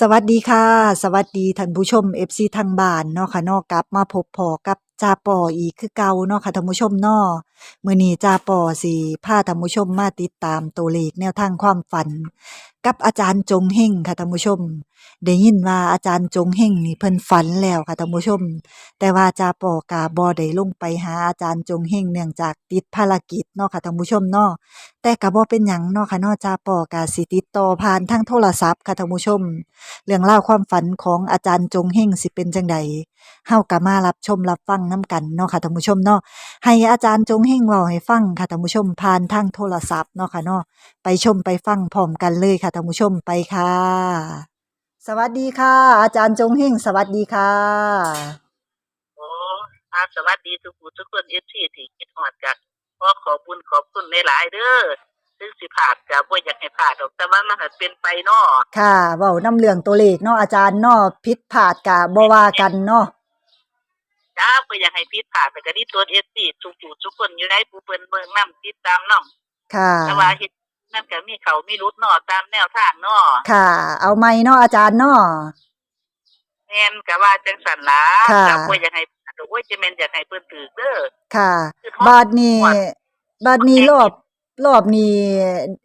สวัสดีค่ะ สวัสดีท่านผู้ชมเอฟซีทางบ้านเนาะค่ะนอกกลับมาพบพอกับจาปออีกคือเก่าเนาะค่ะท่านผู้ชมเนาะมื้อนี้จาปอสิพาท่านผู้ชมมาติดตามตัวเลขแนวทางความฝัน กับอาจารย์จงเฮงค่ะท่านผู้ชม ได้ยินว่าอาจารย์จงเฮงนี่เพิ่นฝันแล้วค่ะท่านผู้ชม แต่ว่าจาปอกาบ่ได้ลงไปหาอาจารย์จงเฮงเนื่องจากติดภารกิจเนาะค่ะท่านผู้ชมเนาะแต่ก็บ่เป็นหยังเนาะค่ะเนาะจาปอกาสิติดต่อผ่านทางโทรศัพท์ค่ะท่านผู้ชม เรื่องราวความฝันของอาจารย์จงเฮงสิเป็นจังใดเฮาก็มารับชมรับฟังนํกันเนาะค่ะท่านผู้ชมเนาะให้อาจารย์จงเฮงเว้าให้ฟังค่ะท่านผู้ชมผ่านทางโทรศัพท์เนาะค่ะเนาะไปชมไปฟังพร้อมกันเลยค่ะท่านผู้ชมไปค่ะ สวัสดีค่ะ อาจารย์จงเฮงสวัสดีค่ะโอ้อาสวัสดีทุกผู้ทุกคนเอฟซีที่คิดฮอดกันขอขอบคุณขอบคุณหลายๆเด้อซึ่งสิผ่านก็บ่อยากให้ผ่านดอกแต่ว่ามันก็เป็นไปเนาะค่ะเว้านํเรื่องตัวเลขเนาะอาจารย์เนาะผิดพลาดก็บ่ว่ากันเนาะจ้าบ่อยากให้ผิดพลาดแต่ก็ดีตัวเอฟซีทุกผู้ทุกคนอยู่ในผู้เพิ่นเบิ่งนํติดตามนํค่ะแต่ว่าเฮ็ด นั่นก็มีเขามีรุดเนาะตามแนวทางเนาะค่ะ เอาไหมเนาะอาจารย์เนาะแม่นก็ว่าจังซั่นล่ะค่ะก็บ่อยากให้พลาดดอกโอ้ยจะแม่นอยากให้เพิ่นถือเด้อค่ะคือฮอดบาดนี้บาดนี้รอบรอบนี้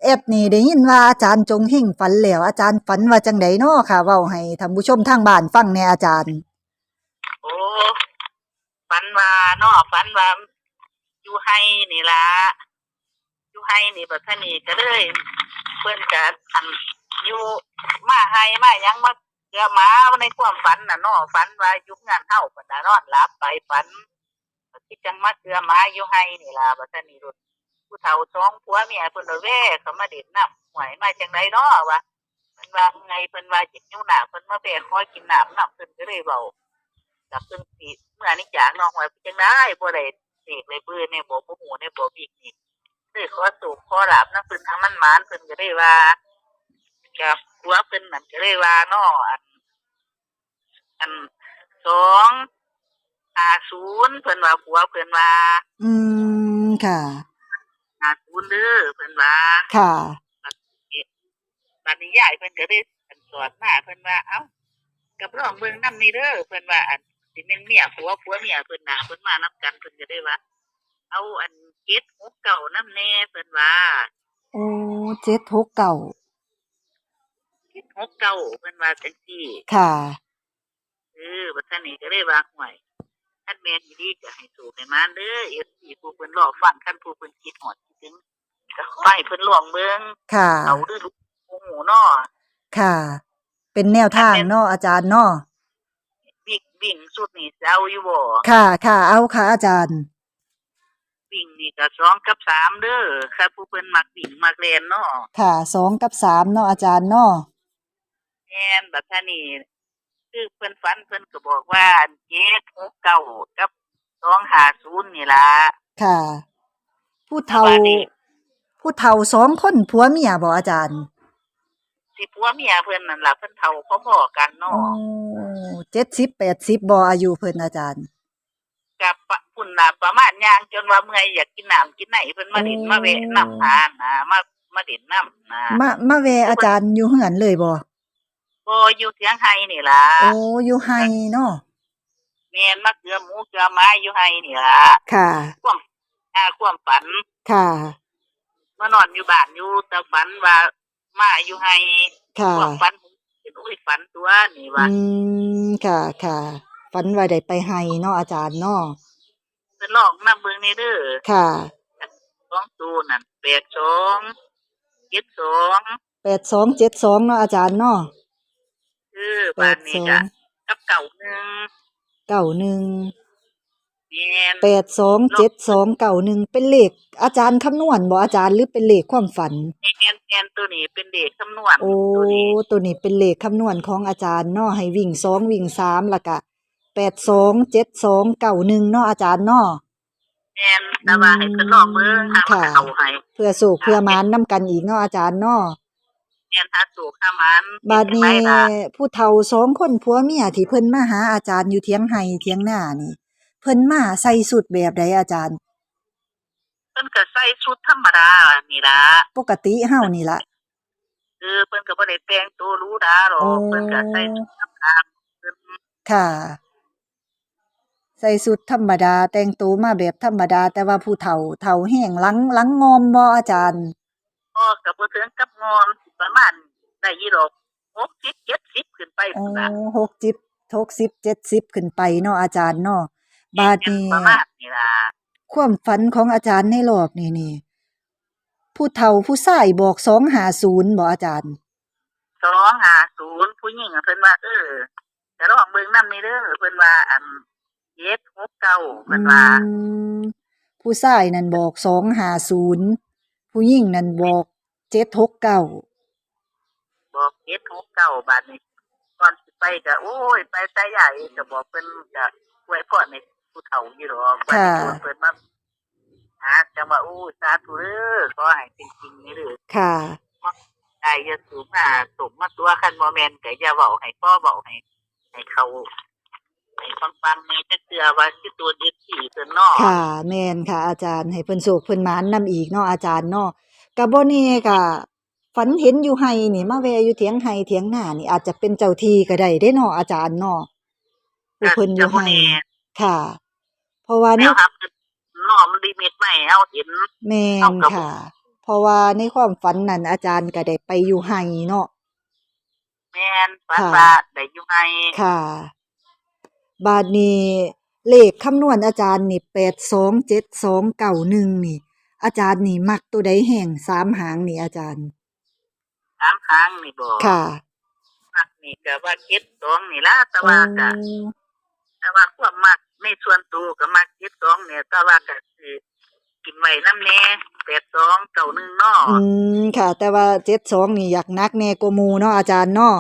แอปนี้ได้ยินว่าอาจารย์จงเฮงฝันแล้ว อาจารย์ฝันว่าจังไดเนาะค่ะเว้าให้ท่านผู้ชมทางบ้านฟังแหน่อาจารย์ โอ้ฝันว่าเนาะฝันว่าอยู่ให้นี่ล่ะอยู่ ให้นี่บัดท่านี้ก็เลยเพิ่อนก็อันอยู่มาให้มาหยังมาเกือหมาในความฝันน่ะเนาะฝันว่าอยู่งานเฮาเพิ่นน่ะนอนหลับไปฝันที่จังมาเกือหมาอยู่ให้นี่ล่ะบัดท่านี้รถผู้เฒ่าสองผัวเมียเพิ่นละเว้เขามาเด่นน้ำหวยมาจังไดเนาะวะเพิ่นว่าไงเพิ่นว่าจิตยู่งหนาเพิ่นมาแบกคอยกินน้ำน้ำเพิ่นก็เลยเว้ากับเพิ่นสิเมื่อนี้จากน้องไว้จังได้บ่ได้เสกเลยเบื่อในบ่บ่หูในบ่บีกนี่ คือขอสูบขอหลับนำเพิ่นทางมันหมานเพิ่นก็ได้ว่ากับผัวเพิ่นนั่นก็เลยว่าน้ออันอันสองห้าศูนย์เพิ่นว่าผัวเพิ่นว่า อืมค่ะห้าศูนย์เด้อเพิ่นว่าค่ะบัดนี้ยายเพิ่นก็ได้อันสอนมาเพิ่นว่า เอ้ากับรองเบิ่งนำนี่เด้อเพิ่นว่าอันสิแม่นเมียผัวผัวเมียเพิ่นน่ะเพิ่นมานํกันเพิ่นก็ได้ว่า เอาอันเจ็ดหกเก่านำแน่เพิ่นว่าโอ้เจ็ดหกเก่าเจ็ดหกเก่าเพิ่นว่าจังซี่ค่ะเออบัดท่านนี้ก็ได้ว่าห่วยท่านแม่นอีดีก็ให้สูกให้มานเด้อ FC ผู้เพิ่นรอฟังคันผู้เพิ่นคิดฮอดคิดถึงก็ไปเพิ่นลองเบิ่งค่ะเอาเด้อลูกโอ้โหเนาะค่ะ เป็นแนวทางเนาะอาจารย์เนาะวิ่งวิ่งสุดนี่สิเอาอยู่บ่ค่ะ ค่ะ เอาค่ะอาจารย์ วิ่งนี่ก็สองกับสามเด้อค่ะผู้เพิ่นมักวิ่งมักเรียนเนาะค่ะสองกับสามเนาะอาจารย์เนาะแม่นบัดท่านี้คือเพิ่นฝันเพิ่นก็บอกว่าเจ็ดหกเก้ากับสองห้าศูนย์นี่ล่ะ ค่ะ ผู้เฒ่าสวัสดีผู้เฒ่าสองคนผัวเมียบ่อาจารย์สิผัวเมียเพิ่นนั่นล่ะเพิ่นเฒ่าพอๆกันโอ้เนาะ เจ็ดสิบแปดสิบบ่อายุเพิ่นอาจารย์กับปะ พุ่นน่ะประมาณย่างจนว่าเมื่อยอยากกินน้ำกินไหนเพิ่นมาเด่นโอ้มาแวะน้ำหานะมามาเด่นน้ำนะมามาแวะอาจารย์อยู่เฮือนเลยบ่บ่อยู่เถียงไห้นี่ล่ะโอ้อยู่ไฮเนาะแม่นมาเกลือหมูเกลือไม้อยู่ไห้นี่ล่ะค่ะความอ่าความฝัน ค่ะมานอนอยู่บ้านอยู่แต่ฝันว่ามาอยู่ให้ค่ะความฝันเป็นอุ้ยฝันตัวนี่ว่าอืมค่ะค่ะฝันว่าได้ไปไฮเนาะอาจารย์เนาะ เป็นลองนำเบิ่งนี่เด้อค่ะสองตัวนั่นแปดสองเจ็ดสองแปดสองเจ็ดสองเนาะอาจารย์เนาะคือแปบ้าดนสนี้องก็กับเก่าหนึ่งเก้าหนึ่งแม่นแปดสองเจ็ดสองเก้าหนึ่งเป็นเลขอาจารย์คำนวณบ่อาจารย์หรือเป็นเลขความฝันแม่นแม่นตัวนี้เป็นเด็กคำนวณโอ้ตัวนี้ตัวนี้เป็นเลขคำนวณของอาจารย์เนาะให้วิ่งสองวิ่งสามแล้วก็ แปดสองเจ็ดสองเก้าหนึ่งเนาะอาจารย์เนาะแม่นแต่ว่าให้เพิ่นลองเบิ่งหามาค่ะเอาให้เพื่อสูกเพื่อหมานนํกันอีกเนาะอาจารย์เนาะแม่นหาสูกหามันบาดนี้เป็นไปล่ะผู้เฒ่าสองคนผัวเมียที่เพิ่นมาหาอาจารย์อยู่เถียงไห้เถียงหน้านี่ เพิ่นมาใส่สุดแบบใดอาจารย์ เพิ่นก็ใส่ชุดธรรมดานี่ล่ะปกติเฮานี่ล่ะเอซื่อๆเพิ่นก็บ่ได้แต่งตัวหรูหราหรอกโอ้เพิ่นก็ใส่ชุดธรรมดาเพิ่น ค่ะ ใส่สุดธรรมดา แต่งตัวมาแบบธรรมดา แต่ว่าผู้เฒ่าเฒ่าแห้งหลังหลังงอมบ่อาจารย์ก็ก็บ่ถึงกับงอนประมาณได้ยี่ดอก60 70ขึ้นไปอ๋อพุ่นล่ะหกจิบหกสิบเจ็ดสิบขึ้นไปเนาะอาจารย์เนาะบาดนี้ประมาณนี้ล่ะความฝันของอาจารย์ในรอบนี้นี่ผู้เฒ่าผู้ชายบอกสองหาศูนย์บ่อาจารย์250ผู้หญิงอะเพิ่นว่าเออจะลองเบิ่งนำนี่เด้อเพิ่นว่าอัน 769เพิ่นว่าอืมผู้ชายนั่นบอกสองหาศูนย์ผู้หญิงนั่นบอกเจ็ดหกเก้าบอก769บาดนี้ก่อนสิไปก็โอ้ย ไปแต่ใหญ่ก็บอกเพิ่นก็อวยพรให้ผู้เฒ่าอยู่ดอกว่าสิชวนเพิ่นมาหาจังว่าโอ้ยสาธุเด้อขอให้เป็นจริงนี่เด้อ ค่ะ ได้อยาสูงมาสมมาตัวคันบ่แม่นก็อย่าเว้าให้พ่อเว้าให้ให้เขา ให้ฟังๆมีแต่เชื่อว่าสิตัวเด็ดที่เพิ่นเนาะค่ะ แม่นค่ะ อาจารย์ให้เพิ่นโศกเพิ่นหมานนํอีกเนาะอาจารย์เนาะก็บ่แน่ก็ฝันเห็นอยู่ไห้นี่มาแวอยู่เถียงไห้เถียงหน้านี่อาจจะเป็นเจ้าที่ก็ได้เด้เนาะอาจารย์เนาะผู้เพิ่นอยู่จะบ่ไห้แน่ค่ะ เพราะว่าแนในวครับน้อมลิมิตใหม่เฮาเห็นแม่นค่ะ เพราะว่าในความฝันนั้นอาจารย์ก็ได้ไปอยู่ไห้เนาะแม่นฝันค่ะว่าได้อยู่ไงค่ะ บาดนี้เลขคำนวณอาจารย์นี่827291นี่ อาจารย์นี่มักตัวใดแห่งสามหางนี่อาจารย์ สามครั้งนี่บ่ค่ะมักนี่ก็ว่าเก็บสองนี่ล่ะแต่ว่าก็โอ้แต่ว่าความมักในส่วนตัวก็มักเก็บสองเนี่ยแต่ว่าก็คือกินไว้นำแน่82 91เนาะอืมค่ะ แต่ว่า72นี่อยากนักแน่กว่าหมู่เนาะอาจารย์เนาะ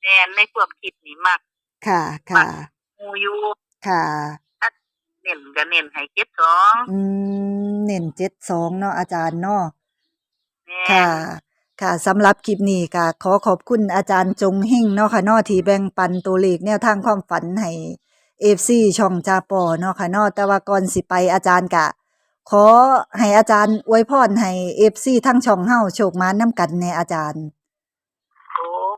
แม่นในความคิดนี่มักค่ะค่ะห มู่อยู่ค่ะ เน้นก็เน้นให้เก็บสองอืมเน้น72เนาะอาจารย์เนาะแม่ค่ะ ค่ะสำหรับคลิปนี้ก็ขอขอบคุณอาจารย์จงเฮงเนาะค่ะเนาะที่แบ่งปันตัวเลขแนวทางความฝันให้ FC ช่องจาปอเนาะค่ะเนาะแต่ว่าก่อนสิไปอาจารย์กะ ขอให้อาจารย์อวยพรให้ FC ทั้งช่องเฮาโชคมานนํกันแน่อาจารย์โอ้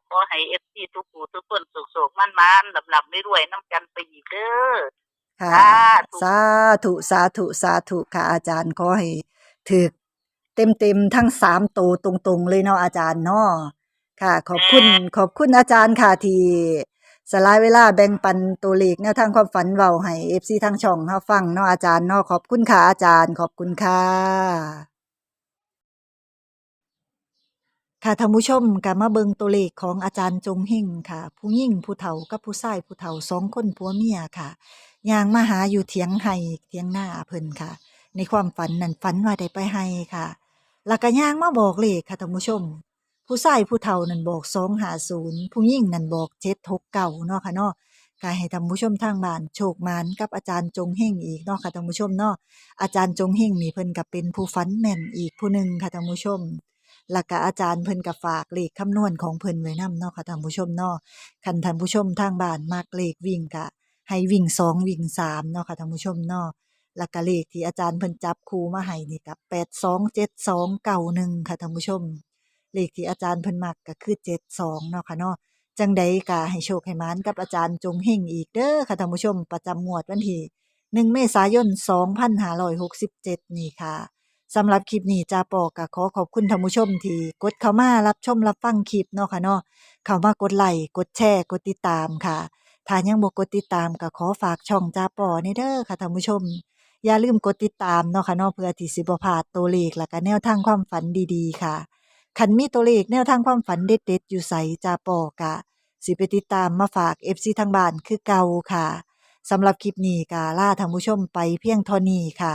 ขอให้เอฟซีทุกผู้ทุกคนสุขๆมั่นมันๆลำๆรวยๆน้ำกันไปอีกเด้อค่ะสาธุสาธุสาธุสาธุค่ะอาจารย์ขอให้ถึกเต็มๆทั้งสามตัวตรงๆ เลยเนาะอาจารย์เนาะค่ะ ขอบคุณขอบคุณอาจารย์ค่ะที่สลายเวลาแบ่งปันตัวเลขแนวทางความฝันเว้าให้ FC ทางช่องเฮาฟังเนาะอาจารย์เนาะขอบคุณค่ะอาจารย์ ขอบคุณค่ะ ค่ะท่านผู้ชมก็มาเบิงตัวเลขของอาจารย์จงเฮงค่ะ ผู้หญิงผู้เฒ่ากับผู้ชายผู้เฒ่าสองคนผัวเมียค่ะยางมาหาอยู่เถียงไห้เถียงหน้าเพิ่นค่ะ ในความฝันนั้นฝันว่าได้ไปไห้ค่ะ แล้วก็ย่างมาบอกเลขค่ะท่านผู้ชม ผู้ชายผู้เฒ่านั่นบอก250ผู้หญิงนั่นบอก769เก่าเนาะค่ะเนาะก็ให้ท่านผู้ชมทางบ้านโชคมานกับอาจารย์จงเฮงอีกเนาะค่ะท่านผู้ชมเนาะอาจารย์จงเฮงนี่เพิ่นก็เป็นผู้ฝันแม่นอีกผู้หนึ่งค่ะท่านผู้ชม แล้วก็อาจารย์เพิ่นก็ฝากเลขคำนวณของเพิ่นไว้นํเนาะค่ะท่านผู้ชมเนาะคันท่านผู้ชมทางบ้านมักเลขวิ่งก็ให้วิ่งสองวิ่งสามเนาะค่ะท่านผู้ชมเนาะแล้วก็เลขที่อาจารย์เพิ่นจับคูมาให้นี่ก็827291ค่ะท่านผู้ชม เลขที่อาจารย์เพิ่นมักก็คือ72เนาะค่ะเนาะจังใดก็ให้โชคให้มานกับอาจารย์จงเฮงอีกเด้อค่ะท่านผู้ชมประจำงวดวันที่1เมษายน 2567 นี่ค่ะ สำหรับคลิปนี้จาปอก็ขอขอบคุณท่านผู้ชมที่กดเข้ามารับชมรับฟังคลิปเนาะค่ะเนาะเข้ามากดไลค์กดแชร์กดติดตามค่ะถ้ายังบ่กดติดตามก็ขอฝากช่องจาปอนี่เด้อค่ะท่านผู้ชม อย่าลืมกดติดตามเนาะค่ะเนาะเพื่อที่สิบ่พลาดตัวเลขและก็แนวทางความฝันดีๆ ค่ะคันมีตัวเลขแนวทางความฝันเด็ดๆอยู่ไสจาปอกะสิไปติดตามมาฝาก FC ทางบ้านคือเก่าค่ะสำหรับคลิปนี้ก็ลาท่านผู้ชมไปเพียงเท่านี้ค่ะ